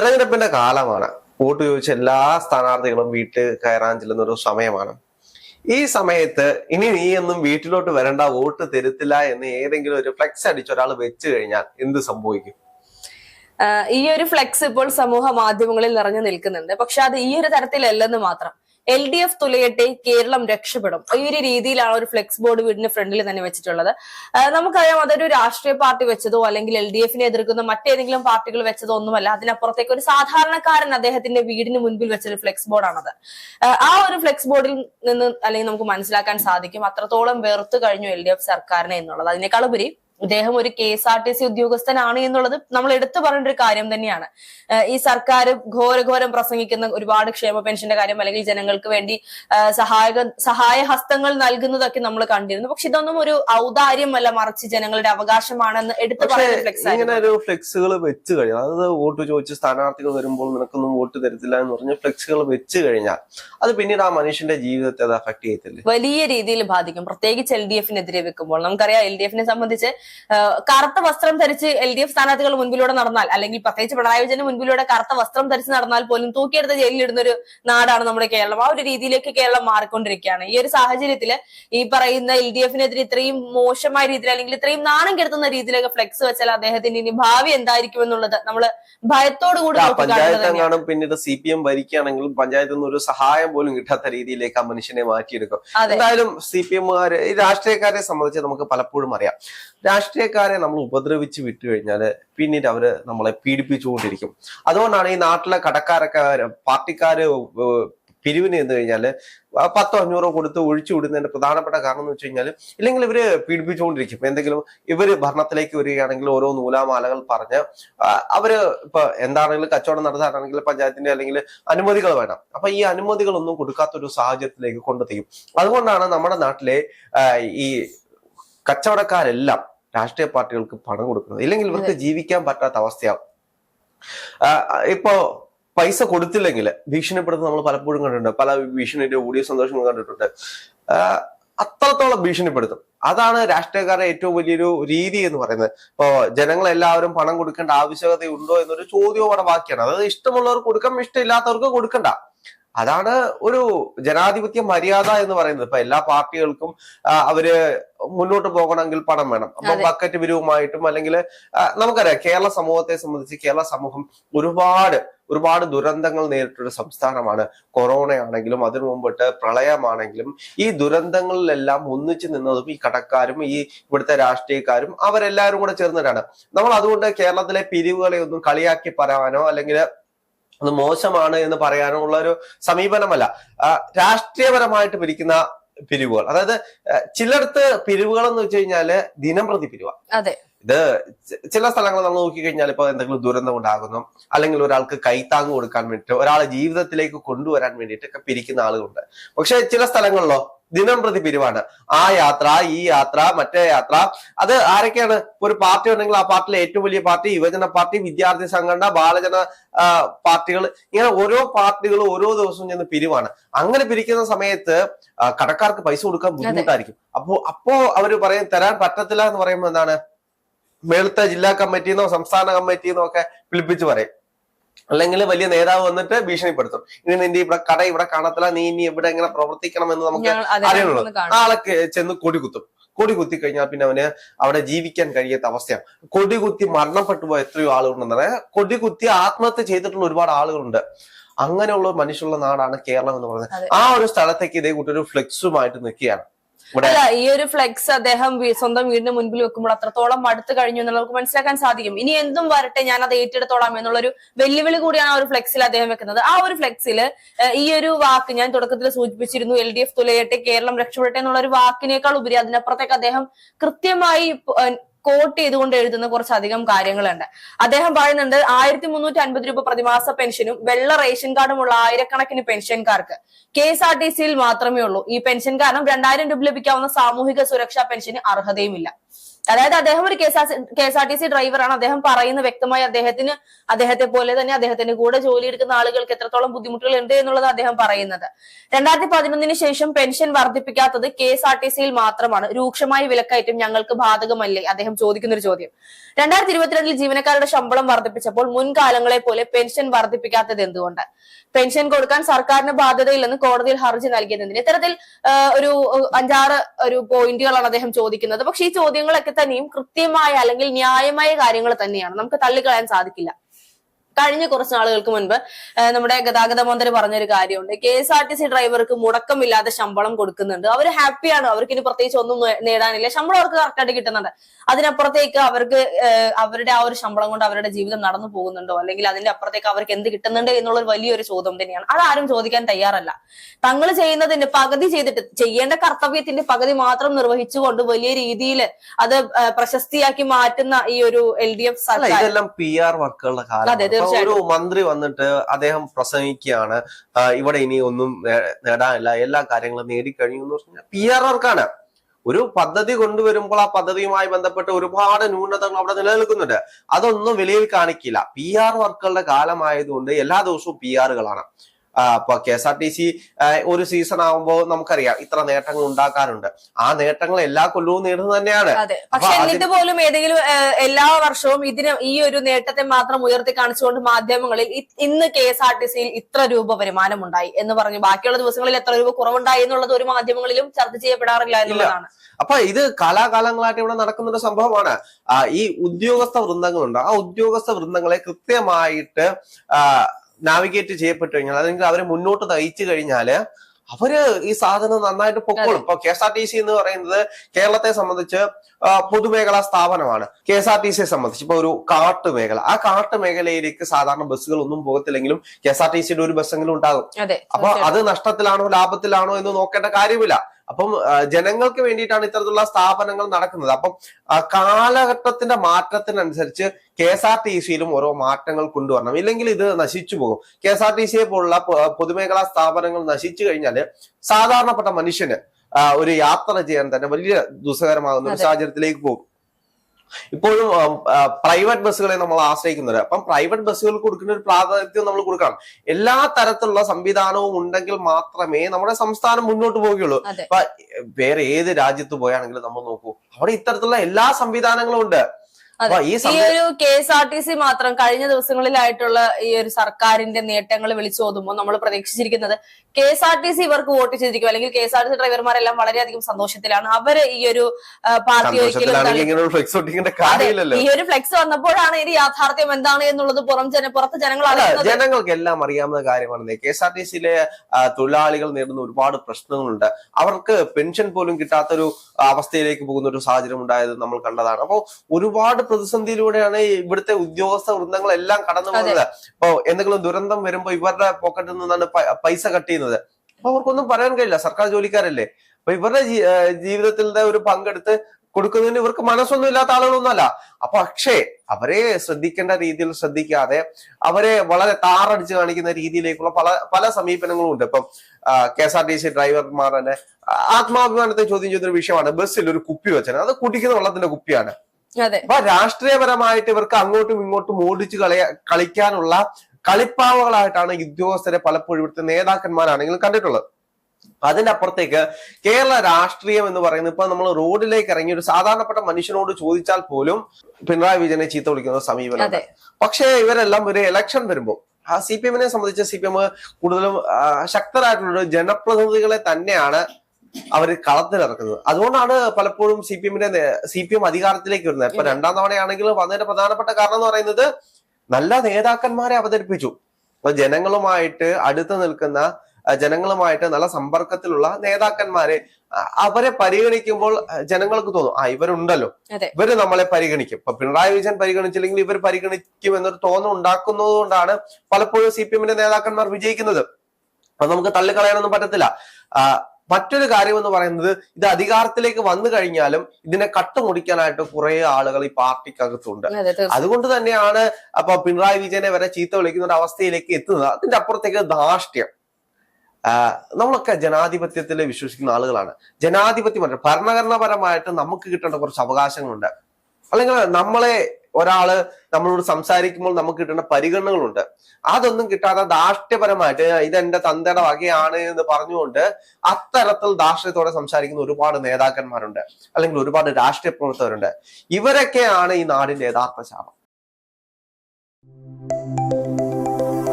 തെരഞ്ഞെടുപ്പിന്റെ കാലമാണ്. വോട്ട് ചോദിച്ച എല്ലാ സ്ഥാനാർത്ഥികളും വീട്ടിൽ കയറാൻ ചെല്ലുന്ന ഒരു സമയമാണ്. ഈ സമയത്ത് ഇനി നീ ഒന്നും വീട്ടിലോട്ട് വരണ്ട വോട്ട് തരുത്തില്ല എന്ന് ഏതെങ്കിലും ഒരു ഫ്ലെക്സ് അടിച്ച ഒരാൾ വെച്ചു കഴിഞ്ഞാൽ എന്ത് സംഭവിക്കും? ഈ ഒരു ഫ്ലെക്സ് ഇപ്പോൾ സമൂഹ മാധ്യമങ്ങളിൽ നിറഞ്ഞു നിൽക്കുന്നുണ്ട്. പക്ഷെ അത് ഈ ഒരു തരത്തിലല്ലെന്ന് മാത്രം. എൽ ഡി എഫ് തുലയട്ടെ കേരളം രക്ഷപ്പെടും. ഈ ഒരു രീതിയിലാണ് ഒരു ഫ്ലെക്സ് ബോർഡ് വീടിന് ഫ്രണ്ടിൽ തന്നെ വെച്ചിട്ടുള്ളത്. നമുക്കറിയാം അതൊരു രാഷ്ട്രീയ പാർട്ടി വെച്ചതോ അല്ലെങ്കിൽ എൽ ഡി എഫിനെ എതിർക്കുന്ന മറ്റേതെങ്കിലും പാർട്ടികൾ വെച്ചതോ ഒന്നുമല്ല. അതിനപ്പുറത്തേക്ക് ഒരു സാധാരണക്കാരൻ അദ്ദേഹത്തിന്റെ വീടിന് മുൻപിൽ വെച്ചൊരു ഫ്ലെക്സ് ബോർഡാണത് ആ ഒരു ഫ്ലെക്സ് ബോർഡിൽ നിന്ന് അല്ലെങ്കിൽ നമുക്ക് മനസ്സിലാക്കാൻ സാധിക്കും അത്രത്തോളം വെറുത്തു കഴിഞ്ഞു എൽ സർക്കാരിനെ എന്നുള്ളത്. അതിനേക്കാളുപരി ഇദ്ദേഹം ഒരു K S R T C ഉദ്യോഗസ്ഥനാണ് എന്നുള്ളത് നമ്മൾ എടുത്തു പറയേണ്ട ഒരു കാര്യം തന്നെയാണ്. ഈ സർക്കാർ ഘോരഘോരം പ്രസംഗിക്കുന്ന ഒരുപാട് ക്ഷേമ പെൻഷന്റെ കാര്യം അല്ലെങ്കിൽ ജനങ്ങൾക്ക് വേണ്ടി സഹായ സഹായക സഹായ ഹസ്തങ്ങൾ നൽകുന്നതൊക്കെ നമ്മൾ കണ്ടിരുന്നു. പക്ഷെ ഇതൊന്നും ഒരു ഔദാര്യമല്ല മറിച്ച് ജനങ്ങളുടെ അവകാശമാണെന്ന് എടുത്തു പറയുന്ന ഇങ്ങനെ ഒരു ഫ്ലെക്സുകൾ വെച്ച് കഴിഞ്ഞാൽ അതായത് വോട്ട് ചോദിച്ച് സ്ഥാനാർത്ഥികൾ വരുമ്പോൾ നിനക്കൊന്നും വോട്ട് തരത്തില്ല എന്ന് പറഞ്ഞ ഫ്ലെക്സുകൾ വെച്ച് കഴിഞ്ഞാൽ അത് പിന്നീട് ആ മനുഷ്യന്റെ ജീവിതത്തെ അത് അഫക്ട് ചെയ്യത്തില്ല? വലിയ രീതിയിൽ ബാധിക്കും. പ്രത്യേകിച്ച് എൽ ഡി എഫിനെതിരെ വെക്കുമ്പോൾ. നമുക്കറിയാം എൽ ഡി എഫിനെ സംബന്ധിച്ച് കറുത്ത വസ്ത്രം ധരിച്ച് എൽ ഡി എഫ് സ്ഥാനാർത്ഥികൾ മുൻപിലൂടെ നടന്നാൽ അല്ലെങ്കിൽ പ്രത്യേകിച്ച് പിണറായി വിജയന് മുൻപിലൂടെ കറുത്ത വസ്ത്രം ധരിച്ച് നടന്നാൽ പോലും തൂക്കിയെടുത്ത് ജയിലിലിടുന്ന ഒരു നാടാണ് നമ്മുടെ കേരളം. ആ ഒരു രീതിയിലേക്ക് കേരളം മാറിക്കൊണ്ടിരിക്കുകയാണ്. ഈ ഒരു സാഹചര്യത്തിൽ ഈ പറയുന്ന എൽ ഡി എഫിനെതിരെ ഇത്രയും മോശമായ രീതിയിൽ അല്ലെങ്കിൽ ഇത്രയും നാണം കെടുത്തുന്ന രീതിയിലൊക്കെ ഫ്ലെക്സ് വെച്ചാൽ അദ്ദേഹത്തിന്റെ ഇനി ഭാവി എന്തായിരിക്കും എന്നുള്ളത് നമ്മൾ ഭയത്തോടു കൂടി ആ നോക്കിക്കാണുന്നത് പഞ്ചായത്ത് തന്നെയാണ്. എങ്ങാനും പിന്നീട് സി പി എം ഭരിക്കുകയാണെങ്കിൽ പഞ്ചായത്തിൽ നിന്ന് ഒരു സഹായം പോലും കിട്ടാത്ത രീതിയിലേക്ക് ആ മനുഷ്യനെ മാറ്റിയെടുക്കും. എന്തായാലും സി പി എമ്മുകാര് ഈ രാഷ്ട്രീയക്കാരെ സംബന്ധിച്ച് നമുക്ക് പലപ്പോഴും അറിയാം. രാഷ്ട്രീയക്കാരെ നമ്മൾ ഉപദ്രവിച്ച് വിട്ടു കഴിഞ്ഞാൽ പിന്നീട് അവർ നമ്മളെ പീഡിപ്പിച്ചുകൊണ്ടിരിക്കും. അതുകൊണ്ടാണ് ഈ നാട്ടിലെ കടക്കാരൊക്കെ പാർട്ടിക്കാര് പിരിവിന് എന്ന് കഴിഞ്ഞാൽ പത്തോ അഞ്ഞൂറോ കൊടുത്ത് ഒഴിച്ചു വിടുന്നതിന്റെ പ്രധാനപ്പെട്ട കാരണം എന്ന് വെച്ച് കഴിഞ്ഞാൽ ഇല്ലെങ്കിൽ ഇവർ പീഡിപ്പിച്ചുകൊണ്ടിരിക്കും. എന്തെങ്കിലും ഇവർ ഭരണത്തിലേക്ക് വരികയാണെങ്കിൽ ഓരോ നൂലാമാലകൾ പറഞ്ഞ് അവർ ഇപ്പൊ എന്താണെങ്കിലും കച്ചവടം നടത്താനാണെങ്കിൽ പഞ്ചായത്തിന്റെ അല്ലെങ്കിൽ അനുമതികൾ വേണം. അപ്പൊ ഈ അനുമതികളൊന്നും കൊടുക്കാത്തൊരു സാഹചര്യത്തിലേക്ക് കൊണ്ടെത്തിക്കും അതുകൊണ്ടാണ് നമ്മുടെ നാട്ടിലെ ഈ കച്ചവടക്കാരെല്ലാം രാഷ്ട്രീയ പാർട്ടികൾക്ക് പണം കൊടുക്കുന്നത്. ഇല്ലെങ്കിൽ ഇവർക്ക് ജീവിക്കാൻ പറ്റാത്ത അവസ്ഥയാവും. ഇപ്പോ പൈസ കൊടുത്തില്ലെങ്കിൽ ഭീഷണിപ്പെടുത്തുന്ന നമ്മൾ പലപ്പോഴും കണ്ടിട്ടുണ്ട്. പല ഭീഷണിയുടെ ഓഡിയോ സന്തോഷങ്ങൾ കണ്ടിട്ടുണ്ട്. അത്രത്തോളം ഭീഷണിപ്പെടുത്തും. അതാണ് രാഷ്ട്രീയക്കാരുടെ ഏറ്റവും വലിയൊരു രീതി എന്ന് പറയുന്നത്. ഇപ്പോ ജനങ്ങളെല്ലാവരും പണം കൊടുക്കേണ്ട ആവശ്യകത ഉണ്ടോ എന്നൊരു ചോദ്യവും അവിടെ ബാക്കിയാണ്. അതായത് ഇഷ്ടമുള്ളവർക്ക് കൊടുക്കാം ഇഷ്ടമില്ലാത്തവർക്ക് കൊടുക്കണ്ട. അതാണ് ഒരു ജനാധിപത്യ മര്യാദ എന്ന് പറയുന്നത്. ഇപ്പൊ എല്ലാ പാർട്ടികൾക്കും അവർ മുന്നോട്ട് പോകണമെങ്കിൽ പണം വേണം. അപ്പൊ ബക്കറ്റ് വിരുവുമായിട്ടും അല്ലെങ്കിൽ നമുക്കറിയാം കേരള സമൂഹത്തെ സംബന്ധിച്ച് കേരള സമൂഹം ഒരുപാട് ഒരുപാട് ദുരന്തങ്ങൾ നേരിട്ടൊരു സംസ്ഥാനമാണ്. കൊറോണ ആണെങ്കിലും അതിനു മുമ്പിട്ട് പ്രളയമാണെങ്കിലും ഈ ദുരന്തങ്ങളിലെല്ലാം ഒന്നിച്ചു നിന്നതും ഈ കടക്കാരും ഈ ഇവിടുത്തെ രാഷ്ട്രീയക്കാരും അവരെല്ലാവരും കൂടെ ചേർന്നിട്ടാണ്. നമ്മൾ അതുകൊണ്ട് കേരളത്തിലെ പിരിവുകളെ ഒന്നും കളിയാക്കി പറയാനോ അല്ലെങ്കിൽ അത് മോശമാണ് എന്ന് പറയാനുള്ള ഒരു സമീപനമല്ല. രാഷ്ട്രീയപരമായിട്ട് പിരിക്കുന്ന പിരിവുകൾ. അതായത് ചിലടത്ത് പിരിവുകൾ എന്ന് വെച്ച് കഴിഞ്ഞാൽ ദിനം പ്രതി പിരിവ. അതെ. ഇത് ചില സ്ഥലങ്ങൾ നമ്മൾ നോക്കിക്കഴിഞ്ഞാൽ ഇപ്പൊ എന്തെങ്കിലും ദുരന്തം ഉണ്ടാകുന്നു അല്ലെങ്കിൽ ഒരാൾക്ക് കൈത്താങ് കൊടുക്കാൻ വേണ്ടിയിട്ട് ഒരാളെ ജീവിതത്തിലേക്ക് കൊണ്ടുവരാൻ വേണ്ടിയിട്ടൊക്കെ പിരിക്കുന്ന ആളുകളുണ്ട്. പക്ഷെ ചില സ്ഥലങ്ങളിലോ ദിനം പ്രതി പിരിവാണ്. ആ യാത്ര ഈ യാത്ര മറ്റേ യാത്ര അത് ആരൊക്കെയാണ്? ഒരു പാർട്ടി ഉണ്ടെങ്കിൽ ആ പാർട്ടിയിലെ ഏറ്റവും വലിയ പാർട്ടി യുവജന പാർട്ടി വിദ്യാർത്ഥി സംഘടന ബാലജന പാർട്ടികൾ ഇങ്ങനെ ഓരോ പാർട്ടികളും ഓരോ ദിവസവും ചെന്ന് പിരിവാണ്. അങ്ങനെ പിരിക്കുന്ന സമയത്ത് കടക്കാർക്ക് പൈസ കൊടുക്കാൻ ബുദ്ധിമുട്ടായിരിക്കും. അപ്പോ അപ്പോ അവർ പറയും തരാൻ പറ്റത്തില്ല എന്ന് പറയുമ്പോൾ എന്താണ്? മേളത്തെ ജില്ലാ കമ്മിറ്റിന്നോ സംസ്ഥാന കമ്മിറ്റിന്നോ ഒക്കെ വിളിപ്പിച്ച് പറയും. അല്ലെങ്കിൽ വലിയ നേതാവ് വന്നിട്ട് ഭീഷണിപ്പെടുത്തും. ഇനി നിന്റെ ഇവിടെ കട ഇവിടെ കാണത്തില്ല നീ ഇനി എവിടെ എങ്ങനെ പ്രവർത്തിക്കണം എന്ന് നമുക്ക് ഞങ്ങൾ ആളൊക്കെ ചെന്ന് കൊടി കുത്തും കൊടി കുത്തി കഴിഞ്ഞാൽ പിന്നെ അവന് അവിടെ ജീവിക്കാൻ കഴിയാത്ത അവസ്ഥയാണ്. കൊടി കുത്തി മരണപ്പെട്ടു പോയ എത്രയോ ആളുകളുണ്ടെന്നാണ് കൊടി കുത്തി ആത്മഹത്യ ചെയ്തിട്ടുള്ള ഒരുപാട് ആളുകളുണ്ട്. അങ്ങനെയുള്ള മനുഷ്യരുള്ള നാടാണ് കേരളം എന്ന് പറയുന്നത്. ആ ഒരു സ്ഥലത്തേക്ക് ഇതേ കൂട്ടൊരു ഫ്ലെക്സുമായിട്ട് നിൽക്കുകയാണ്. അല്ല ഈ ഒരു ഫ്ലെക്സ് അദ്ദേഹം സ്വന്തം വീടിന് മുൻപിൽ വെക്കുമ്പോൾ അത്രത്തോളം അടുത്ത് കഴിഞ്ഞു എന്നുള്ളത് മനസ്സിലാക്കാൻ സാധിക്കും. ഇനി എന്തും വരട്ടെ ഞാൻ അത് ഏറ്റെടുത്തോളാം എന്നുള്ളൊരു വെല്ലുവിളി കൂടിയാണ് ആ ഒരു ഫ്ലെക്സിൽ അദ്ദേഹം വെക്കുന്നത്. ആ ഒരു ഫ്ലെക്സിൽ ഈ ഒരു വാക്ക് ഞാൻ തുടക്കത്തിൽ സൂചിപ്പിച്ചിരുന്നു എൽ ഡി എഫ് തുലയട്ടെ കേരളം രക്ഷപ്പെടട്ടെ എന്നുള്ള ഒരു വാക്കിനേക്കാൾ ഉപരി അതിനപ്പുറത്തേക്ക് അദ്ദേഹം കൃത്യമായി കോട്ട് ചെയ്തുകൊണ്ട് എഴുതുന്ന കുറച്ചധികം കാര്യങ്ങളുണ്ട്. അദ്ദേഹം പറയുന്നുണ്ട് ആയിരത്തി മുന്നൂറ്റി അൻപത് രൂപ പ്രതിമാസ പെൻഷനും വെള്ള റേഷൻ കാർഡുമുള്ള ആയിരക്കണക്കിന് പെൻഷൻകാർക്ക് കെ എസ് ആർ ടി സിയിൽ മാത്രമേ ഉള്ളൂ. ഈ പെൻഷൻ കാരണം രണ്ടായിരം രൂപ ലഭിക്കാവുന്ന സാമൂഹിക സുരക്ഷാ പെൻഷന് അർഹതയുമില്ല. അതായത് അദ്ദേഹം ഒരു K S R T C ഡ്രൈവറാണ് അദ്ദേഹം പറയുന്ന വ്യക്തമായി അദ്ദേഹത്തിന് അദ്ദേഹത്തെ പോലെ തന്നെ അദ്ദേഹത്തിന്റെ കൂടെ ജോലി എടുക്കുന്ന ആളുകൾക്ക് എത്രത്തോളം ബുദ്ധിമുട്ടുകൾ ഉണ്ട് എന്നുള്ളത് അദ്ദേഹം പറയുന്നത്. രണ്ടായിരത്തി പതിനൊന്നിന് ശേഷം പെൻഷൻ വർദ്ധിപ്പിക്കാത്തത് കെ എസ് ആർ ടി സിയിൽ മാത്രമാണ്. രൂക്ഷമായ വിലക്കയറ്റം ഞങ്ങൾക്ക് ബാധകമല്ലേ? അദ്ദേഹം ചോദിക്കുന്ന ഒരു ചോദ്യം. രണ്ടായിരത്തി ഇരുപത്തിരണ്ടിൽ ജീവനക്കാരുടെ ശമ്പളം വർദ്ധിപ്പിച്ചപ്പോൾ മുൻകാലങ്ങളെ പോലെ പെൻഷൻ വർദ്ധിപ്പിക്കാത്തത് എന്തുകൊണ്ട്? പെൻഷൻ കൊടുക്കാൻ സർക്കാരിന് ബാധ്യതയില്ലെന്ന് കോടതിയിൽ ഹർജി നൽകിയതിന് ഇത്തരത്തിൽ ഒരു അഞ്ചാറ് ഒരു പോയിന്റുകളാണ് അദ്ദേഹം ചോദിക്കുന്നത്. പക്ഷെ ഈ ചോദ്യങ്ങളൊക്കെ തന്നെയും കൃത്യമായ അല്ലെങ്കിൽ ന്യായമായ കാര്യങ്ങൾ തന്നെയാണ്. നമുക്ക് തള്ളിക്കളയാൻ സാധിക്കില്ല. കഴിഞ്ഞ കുറച്ച് നാളുകൾക്ക് മുൻപ് നമ്മുടെ ഗതാഗത മന്ത്രി പറഞ്ഞൊരു കാര്യമുണ്ട്. K S R T C ഡ്രൈവർക്ക് മുടക്കമില്ലാതെ ശമ്പളം കൊടുക്കുന്നുണ്ട്. അവർ ഹാപ്പിയാണ്. അവർക്ക് ഇനി പ്രത്യേകിച്ച് ഒന്നും നേടാനില്ല. ശമ്പളം അവർക്ക് കറക്റ്റായിട്ട് കിട്ടുന്നുണ്ട്. അതിനപ്പുറത്തേക്ക് അവർക്ക് അവരുടെ ആ ഒരു ശമ്പളം കൊണ്ട് അവരുടെ ജീവിതം നടന്നു പോകുന്നുണ്ടോ? അല്ലെങ്കിൽ അതിന്റെ അപ്പുറത്തേക്ക് അവർക്ക് എന്ത് കിട്ടുന്നുണ്ട് എന്നുള്ള ഒരു വലിയൊരു ചോദ്യം തന്നെയാണ്. അതാരും ചോദിക്കാൻ തയ്യാറല്ല. തങ്ങൾ ചെയ്യുന്നതിന്റെ പകുതി ചെയ്തിട്ട് ചെയ്യേണ്ട കർത്തവ്യത്തിന്റെ പകുതി മാത്രം നിർവഹിച്ചുകൊണ്ട് വലിയ രീതിയിൽ അത് പ്രശസ്തിയാക്കി മാറ്റുന്ന ഈ ഒരു എൽ ഡി എഫ് സർക്കാർ. അതെ, ഒരു മന്ത്രി വന്നിട്ട് അദ്ദേഹം പ്രസംഗിക്കുകയാണ് ഇവിടെ ഇനി ഒന്നും നേടാനില്ല എല്ലാ കാര്യങ്ങളും നേടിക്കഴിഞ്ഞു എന്ന് പറഞ്ഞാൽ പി ആർ ആർക്കാണ്. ഒരു പദ്ധതി കൊണ്ടുവരുമ്പോൾ ആ പദ്ധതിയുമായി ബന്ധപ്പെട്ട് ഒരുപാട് ന്യൂനതകൾ അവിടെ നിലനിൽക്കുന്നുണ്ട്. അതൊന്നും വെളിയിൽ കാണിക്കില്ല. പി ആർ വർക്കുകളുടെ കാലമായതുകൊണ്ട് എല്ലാ ദിവസവും പി ആറുകളാണ്. ഇപ്പൊ K S R T C ഒരു സീസൺ ആകുമ്പോൾ നമുക്കറിയാം ഇത്ര നേട്ടങ്ങൾ ഉണ്ടാക്കാറുണ്ട്. ആ നേട്ടങ്ങൾ എല്ലാ കൊല്ലവും നേടുന്നത് തന്നെയാണ്. പക്ഷെ അപ്പൊ എന്നിട്ട് പോലും ഏതെങ്കിലും എല്ലാ വർഷവും ഇതിന് ഈ ഒരു നേട്ടത്തെ മാത്രം ഉയർത്തി കാണിച്ചുകൊണ്ട് മാധ്യമങ്ങളിൽ ഇന്ന് കെ എസ് ആർ ടി സിയിൽ ഇത്ര രൂപ വരുമാനമുണ്ടായി എന്ന് പറഞ്ഞു ബാക്കിയുള്ള ദിവസങ്ങളിൽ എത്ര രൂപ കുറവുണ്ടായി എന്നുള്ളത് ഒരു മാധ്യമങ്ങളിലും ചർച്ച ചെയ്യപ്പെടാറില്ല എന്നുള്ളതാണ്. അപ്പൊ ഇത് കാലാകാലങ്ങളായിട്ട് ഇവിടെ നടക്കുന്ന ഒരു സംഭവമാണ്. ഈ ഉദ്യോഗസ്ഥ വൃന്ദങ്ങളുണ്ട്. ആ ഉദ്യോഗസ്ഥ വൃന്ദങ്ങളെ കൃത്യമായിട്ട് നാവിഗേറ്റ് ചെയ്യപ്പെട്ടു കഴിഞ്ഞാൽ അല്ലെങ്കിൽ അവരെ മുന്നോട്ട് നയിച്ചു കഴിഞ്ഞാൽ അവർ ഈ സാധനം നന്നായിട്ട് പൊക്കോളും. ഇപ്പൊ K S R T C എന്ന് പറയുന്നത് കേരളത്തെ സംബന്ധിച്ച് പൊതുമേഖലാ സ്ഥാപനമാണ്. കെ എസ് ആർ ടി സിയെ സംബന്ധിച്ച് ഇപ്പൊ ഒരു കാട്ട് മേഖല ആ കാട്ട് മേഖലയിലേക്ക് സാധാരണ ബസ്സുകൾ ഒന്നും പോകത്തില്ലെങ്കിലും കെ എസ് ആർ ടി സിയുടെ ഒരു ബസ്സെങ്കിലും ഉണ്ടാകും. അപ്പൊ അത് നഷ്ടത്തിലാണോ ലാഭത്തിലാണോ എന്ന് നോക്കേണ്ട കാര്യമില്ല. അപ്പം ജനങ്ങൾക്ക് വേണ്ടിയിട്ടാണ് ഇത്തരത്തിലുള്ള സ്ഥാപനങ്ങൾ നടക്കുന്നത്. അപ്പം കാലഘട്ടത്തിന്റെ മാറ്റത്തിനനുസരിച്ച് കെ എസ് ആർ ടി സിയിലും ഓരോ മാറ്റങ്ങൾ കൊണ്ടുവരണം. ഇല്ലെങ്കിൽ ഇത് നശിച്ചു പോകും. കെ എസ് ആർ ടി സിയെ പോലുള്ള പൊതുമേഖലാ സ്ഥാപനങ്ങൾ നശിച്ചു കഴിഞ്ഞാൽ സാധാരണപ്പെട്ട മനുഷ്യന് ഒരു യാത്ര ചെയ്യാൻ തന്നെ വലിയ ദുസ്സഹരമാകുന്ന ഒരു സാഹചര്യത്തിലേക്ക് പോകും. ഇപ്പോഴും പ്രൈവറ്റ് ബസ്സുകളെ നമ്മൾ ആശ്രയിക്കുന്നത്. അപ്പം പ്രൈവറ്റ് ബസ്സുകൾക്ക് കൊടുക്കുന്ന ഒരു പ്രാതിനിധ്യം നമ്മൾ കൊടുക്കണം. എല്ലാ തരത്തിലുള്ള സംവിധാനവും ഉണ്ടെങ്കിൽ മാത്രമേ നമ്മുടെ സംസ്ഥാനം മുന്നോട്ട് പോവുകയുള്ളൂ. വേറെ ഏത് രാജ്യത്ത് പോയാണെങ്കിലും നമ്മൾ നോക്കൂ അവിടെ ഇത്തരത്തിലുള്ള എല്ലാ സംവിധാനങ്ങളും ഉണ്ട്. ഈ ഒരു K S R T C മാത്രം കഴിഞ്ഞ ദിവസങ്ങളിലായിട്ടുള്ള ഈ ഒരു സർക്കാരിന്റെ നേട്ടങ്ങൾ വിളിച്ചോതുമ്പോൾ നമ്മൾ പ്രതീക്ഷിച്ചിരിക്കുന്നത് K S R T C ഇവർക്ക് വോട്ട് ചെയ്തിരിക്കും. അല്ലെങ്കിൽ K S R T C ഡ്രൈവർമാരെല്ലാം വളരെയധികം സന്തോഷത്തിലാണ്. അവർ ഈ ഒരു പാർട്ടി ഈ ഒരു ഫ്ലെക്സ് വന്നപ്പോഴാണ് ഇത് യാഥാർത്ഥ്യം എന്താണ് എന്നുള്ളത് പുറം ജന പുറത്ത് ജനങ്ങൾ ജനങ്ങൾക്ക് എല്ലാം അറിയാവുന്ന കാര്യമാണ് കെ എസ് ആർ ടി സിയിലെ തൊഴിലാളികൾ നേരിടുന്ന ഒരുപാട് പ്രശ്നങ്ങളുണ്ട്. അവർക്ക് പെൻഷൻ പോലും കിട്ടാത്തൊരു അവസ്ഥയിലേക്ക് പോകുന്ന ഒരു സാഹചര്യം ഉണ്ടായത് നമ്മൾ കണ്ടതാണ്. അപ്പോൾ ഒരുപാട് പ്രതിസന്ധിയിലൂടെയാണ് ഇവിടുത്തെ ഉദ്യോഗസ്ഥ വൃന്ദങ്ങളെല്ലാം കടന്നു പോകുന്നത് ഇപ്പൊ എന്തെങ്കിലും ദുരന്തം വരുമ്പോ ഇവരുടെ പോക്കറ്റിൽ നിന്നാണ് പൈസ കട്ട് ചെയ്യുന്നത്. അപ്പൊ അവർക്കൊന്നും പറയാൻ കഴിയില്ല. സർക്കാർ ജോലിക്കാരല്ലേ? അപ്പൊ ഇവരുടെ ജീവിതത്തിൽ ജീവിതത്തിലെ ഒരു പങ്കെടുത്ത് കൊടുക്കുന്നതിന് ഇവർക്ക് മനസ്സൊന്നും ഇല്ലാത്ത ആളുകളൊന്നുമല്ല. അപ്പൊ പക്ഷേ അവരെ ശ്രദ്ധിക്കേണ്ട രീതിയിൽ ശ്രദ്ധിക്കാതെ അവരെ വളരെ താറടിച്ച് കാണിക്കുന്ന രീതിയിലേക്കുള്ള പല പല സമീപനങ്ങളും ഉണ്ട്. ഇപ്പം K S R T C ഡ്രൈവർമാർ തന്നെ ആത്മാഭിമാനത്തെ ചോദ്യം ചെയ്യുന്ന ഒരു വിഷയമാണ് ബസ്സിൽ ഒരു കുപ്പി വെച്ചത്. അത് കുടിക്കുന്ന വെള്ളത്തിന്റെ കുപ്പിയാണ്. അപ്പൊ രാഷ്ട്രീയപരമായിട്ട് ഇവർക്ക് അങ്ങോട്ടും ഇങ്ങോട്ടും ഓടിച്ചു കളയ കളിക്കാനുള്ള കളിപ്പാവകളായിട്ടാണ് ഉദ്യോഗസ്ഥരെ പലപ്പോഴും ഇവിടുത്തെ നേതാക്കന്മാരാണെങ്കിലും കണ്ടിട്ടുള്ളത്. അതിന്റെ അപ്പുറത്തേക്ക് കേരള രാഷ്ട്രീയം എന്ന് പറയുന്നത് ഇപ്പൊ നമ്മൾ റോഡിലേക്ക് ഇറങ്ങി ഒരു സാധാരണപ്പെട്ട മനുഷ്യനോട് ചോദിച്ചാൽ പോലും പിണറായി വിജയനെ ചീത്ത വിളിക്കുന്ന സമീപനം പക്ഷെ ഇവരെല്ലാം ഒരു ഇലക്ഷൻ വരുമ്പോൾ ആ സി പി എമ്മിനെ സംബന്ധിച്ച് സി പി എം കൂടുതലും ശക്തരായിട്ടുള്ള ജനപ്രതിനിധികളെ തന്നെയാണ് അവർ കളത്തിലിറക്കുന്നത്. അതുകൊണ്ടാണ് പലപ്പോഴും സി പി എമ്മിന്റെ സി പി എം അധികാരത്തിലേക്ക് വരുന്നത്. ഇപ്പൊ രണ്ടാം തവണയാണെങ്കിലും വന്നതിന്റെ പ്രധാനപ്പെട്ട കാരണം എന്ന് പറയുന്നത് നല്ല നേതാക്കന്മാരെ അവതരിപ്പിച്ചു. അപ്പൊ ജനങ്ങളുമായിട്ട് അടുത്ത് നിൽക്കുന്ന ജനങ്ങളുമായിട്ട് നല്ല സമ്പർക്കത്തിലുള്ള നേതാക്കന്മാരെ അവരെ പരിഗണിക്കുമ്പോൾ ജനങ്ങൾക്ക് തോന്നും ആ ഇവരുണ്ടല്ലോ. ഇവർ നമ്മളെ പരിഗണിക്കും. ഇപ്പൊ പിണറായി വിജയൻ പരിഗണിച്ചില്ലെങ്കിൽ ഇവർ പരിഗണിക്കും എന്നൊരു തോന്നൽ ഉണ്ടാക്കുന്നത് കൊണ്ടാണ് പലപ്പോഴും സി പി എമ്മിന്റെ നേതാക്കന്മാർ വിജയിക്കുന്നത്. അത് നമുക്ക് തള്ളിക്കളയാനൊന്നും പറ്റത്തില്ല. മറ്റൊരു കാര്യം എന്ന് പറയുന്നത് ഇത് അധികാരത്തിലേക്ക് വന്നു കഴിഞ്ഞാലും ഇതിനെ കട്ടുമുടിക്കാനായിട്ട് കുറെ ആളുകൾ ഈ പാർട്ടിക്കകത്തുണ്ട്. അതുകൊണ്ട് തന്നെയാണ് അപ്പൊ പിണറായി വിജയനെ വരെ ചീത്ത വിളിക്കുന്ന ഒരു അവസ്ഥയിലേക്ക് എത്തുന്നത്. അതിന്റെ അപ്പുറത്തേക്ക് ധാർഷ്ട്യം. നമ്മളൊക്കെ ജനാധിപത്യത്തിൽ വിശ്വസിക്കുന്ന ആളുകളാണ്. ജനാധിപത്യം ഭരണഘടനാപരമായിട്ട് നമുക്ക് കിട്ടേണ്ട കുറച്ച് അവകാശങ്ങളുണ്ട്. അല്ലെങ്കിൽ നമ്മളെ ഒരാൾ നമ്മളോട് സംസാരിക്കുമ്പോൾ നമുക്ക് കിട്ടുന്ന പരിഗണനകളുണ്ട്. അതൊന്നും കിട്ടാതെ ധാർഷ്ട്യപരമായിട്ട് ഇതെന്റെ തന്തയുടെ വകയാണ് എന്ന് പറഞ്ഞുകൊണ്ട് അത്തരത്തിൽ ധാർഷ്ട്യത്തോടെ സംസാരിക്കുന്ന ഒരുപാട് നേതാക്കന്മാരുണ്ട്. അല്ലെങ്കിൽ ഒരുപാട് രാഷ്ട്രീയ പ്രവർത്തകരുണ്ട്. ഇവരൊക്കെയാണ് ഈ നാടിന്റെ യഥാർത്ഥ ശാപം.